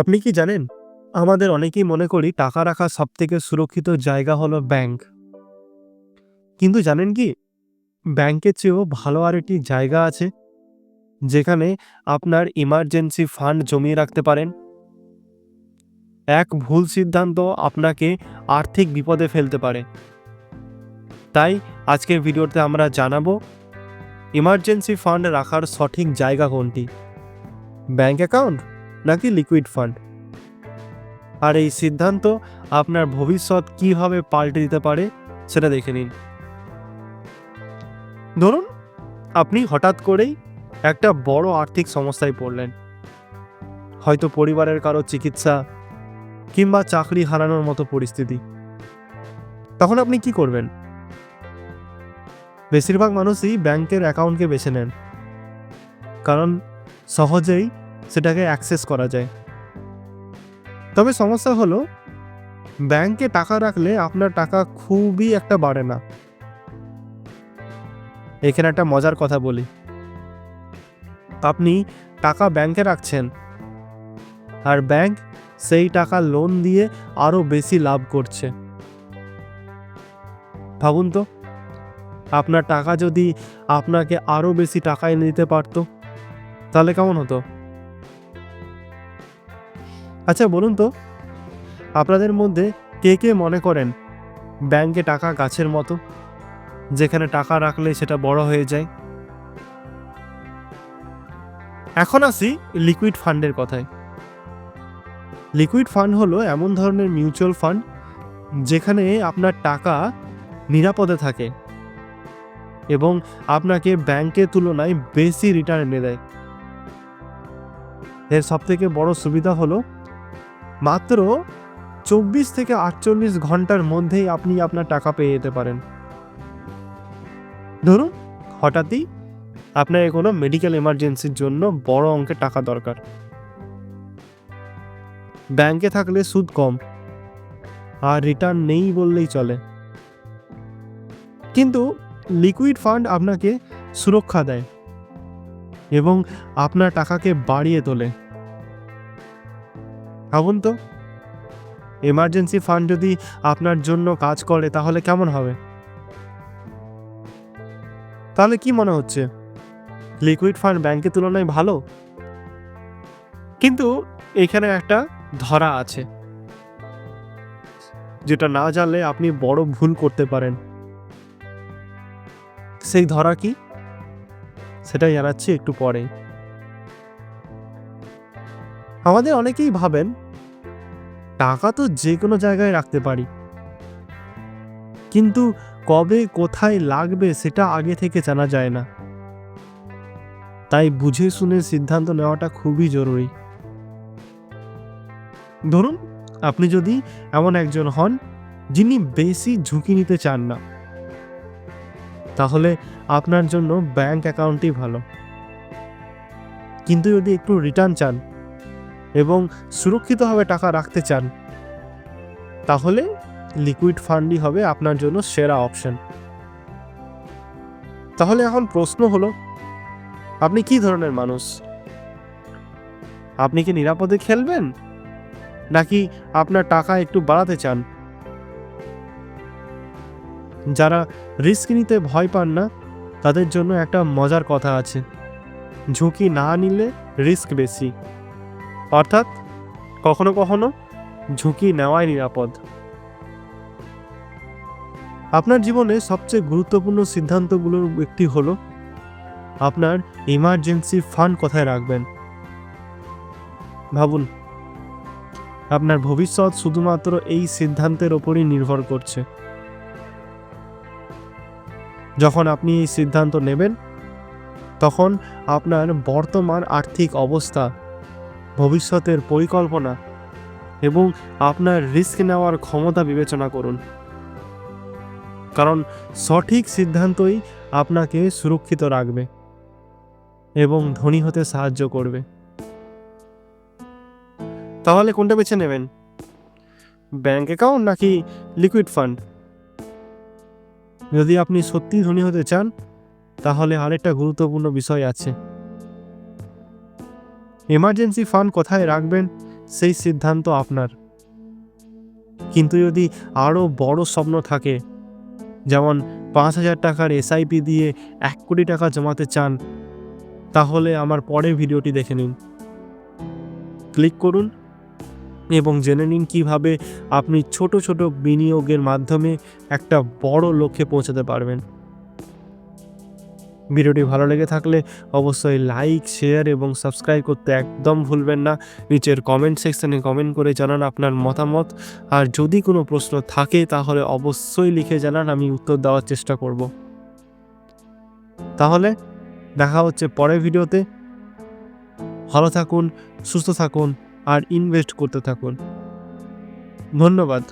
আপনি কি জানেন? আমাদের অনেকেই মনে করি টাকা রাখার সবথেকে সুরক্ষিত জায়গা হলো ব্যাংক। কিন্তু জানেন কি? ব্যাংকের চেয়েও ভালো আর একটি জায়গা আছে, যেখানে আপনার ইমার্জেন্সি ফান্ড জমিয়ে রাখতে পারেন। এক ভুল সিদ্ধান্ত আপনাকে আর্থিক বিপদে ফেলতে পারে। তাই আজকের ভিডিওতে আমরা জানাব ইমার্জেন্সি ফান্ড রাখার সঠিক জায়গা কোনটি? Bank account? নাকি লিকুইড ফান্ড আর এই সিদ্ধান্ত আপনার ভবিষ্যৎ কীভাবে পাল্টে দিতে পারে, সেটা দেখে নিন। ধরুন, আপনি হঠাৎ করেই একটা বড় আর্থিক সমস্যায় পড়লেন। হয়তো পরিবারের কারও চিকিৎসা কিংবা চাকরি হারানোর মতো পরিস্থিতি। তখন আপনি কি করবেন? বেশিরভাগ মানুষই ব্যাংকের অ্যাকাউন্টকে বেছে নেন। কারণ সহজেই সেটাকে অ্যাক্সেস করা যায়। তবে সমস্যা হলো, ব্যাংকে টাকা রাখলে আপনার টাকা খুবই একটা বাড়ে না। এখানে একটা মজার কথা বলি। আপনি টাকা ব্যাংকে রাখছেন, আর ব্যাংক সেই টাকা লোন দিয়ে আরও বেশি লাভ করছে। ভাবুন তো, আপনার টাকা যদি আপনাকে আরও বেশি টাকা এনে দিতে পারতো, তাহলে কেমন হতো? আচ্ছা বলুন তো, আপনাদের মধ্যে কে কে মনে করেন ব্যাংকে টাকা গাছের মতো, যেখানে টাকা রাখলে সেটা বড় হয়ে যায়? এখন আসি লিকুইড ফান্ডের কথায়। লিকুইড ফান্ড হলো এমন ধরনের মিউচুয়াল ফান্ড যেখানে আপনার টাকা নিরাপদে থাকে এবং আপনাকে ব্যাংকের তুলনায় বেশি রিটার্ন এনে দেয়। এর সবথেকে বড় সুবিধা হলো মাত্র চব্বিশ থেকে আটচল্লিশ ঘণ্টার মধ্যেই আপনি আপনার টাকা পেয়ে যেতে পারেন। ধরুন, হঠাৎই আপনার কোনো মেডিকেল এমার্জেন্সির জন্য বড় অঙ্কের টাকা দরকার। ব্যাংকে থাকলে সুদ কম, আর রিটার্ন নেই বললেই চলে। কিন্তু লিকুইড ফান্ড আপনাকে সুরক্ষা দেয় এবং আপনার টাকাকে বাড়িয়ে তোলে। ভাবুন তো। এমার্জেন্সি ফান্ড যদি আপনার জন্য কাজ করে, তাহলে কেমন হবে? তাহলে কি মনে হচ্ছে? লিকুইড ফান্ড ব্যাংকের তুলনায় ভালো? কিন্তু এখানে একটা ধরা আছে। যেটা না জানলে আপনি বড় ভুল করতে পারেন। সেই ধরা কি? সেটা জানাচ্ছি একটু পরে আমাদের অনেকেই ভাবেন টাকা তো যে কোনো জায়গায় রাখতে পারি। কিন্তু কবে কোথায় লাগবে সেটা আগে থেকে জানা যায় না। তাই বুঝে শুনে সিদ্ধান্ত নেওয়াটা খুবই জরুরি। ধরুন, আপনি যদি এমন একজন হন, যিনি বেশি ঝুঁকি নিতে চান না। তাহলে আপনার জন্য ব্যাংক অ্যাকাউন্টই ভালো। কিন্তু যদি একটু রিটার্ন চান এবং সুরক্ষিতভাবে টাকা রাখতে চান, তাহলে লিকুইড ফান্ডই হবে আপনার জন্য সেরা অপশন তাহলে এখন প্রশ্ন হলো, আপনি কি ধরনের মানুষ? আপনি কি নিরাপদে খেলবেন? নাকি আপনার টাকা একটু বাড়াতে চান? যারা রিস্ক নিতে ভয় পান না, তাদের জন্য একটা মজার কথা আছে। ঝুঁকি না নিলে রিস্ক বেশি। অর্থাৎ কখনো কখনো ঝুঁকি নেওয়াই নিরাপদ। আপনার জীবনে সবচেয়ে গুরুত্বপূর্ণ সিদ্ধান্তগুলোর একটি হলো আপনার ইমার্জেন্সি ফান্ড কোথায় রাখবেন। ভাবুন, আপনার ভবিষ্যৎ শুধুমাত্র এই সিদ্ধান্তের ওপরই নির্ভর করছে। যখন আপনি এই সিদ্ধান্ত নেবেন, তখন আপনার বর্তমান আর্থিক অবস্থা ভবিষ্যতের পরিকল্পনা এবং আপনার রিস্ক নেওয়ার ক্ষমতা বিবেচনা করুন। কারণ সঠিক সিদ্ধান্তই আপনাকে সুরক্ষিত রাখবে এবং ধনী হতে সাহায্য করবে। তাহলে কোনটা বেছে নেবেন? ব্যাংক অ্যাকাউন্ট নাকি লিকুইড ফান্ড? যদি আপনি সত্যি ধনী হতে চান, তাহলে আরেকটা গুরুত্বপূর্ণ বিষয় আছে। এমার্জেন্সি ফান্ড কোথায় রাখবেন? সেই সিদ্ধান্ত আপনার। কিন্তু যদি আরও বড় স্বপ্ন থাকে, যেমন পাঁচ হাজার টাকার এসআইপি দিয়ে এক কোটি টাকা জমাতে চান, তাহলে আমার পরের ভিডিওটি দেখে নিন। ক্লিক করুন এবং জেনে নিন কীভাবে আপনি ছোট ছোট বিনিয়োগের মাধ্যমে একটা বড় লক্ষ্যে পৌঁছাতে পারবেন। ভিডিওটি ভালো লেগে থাকলে অবশ্যই লাইক শেয়ার এবং সাবস্ক্রাইব করতে একদম ভুলবেন না। নিচের কমেন্ট সেকশনে কমেন্ট করে জানান আপনার মতামত। আর যদি কোনো প্রশ্ন থাকে তাহলে অবশ্যই লিখে জানান, আমি উত্তর দেওয়ার চেষ্টা করব। তাহলে দেখা হচ্ছে পরের ভিডিওতে। ভালো থাকুন, সুস্থ থাকুন, আর ইনভেস্ট করতে থাকুন। ধন্যবাদ।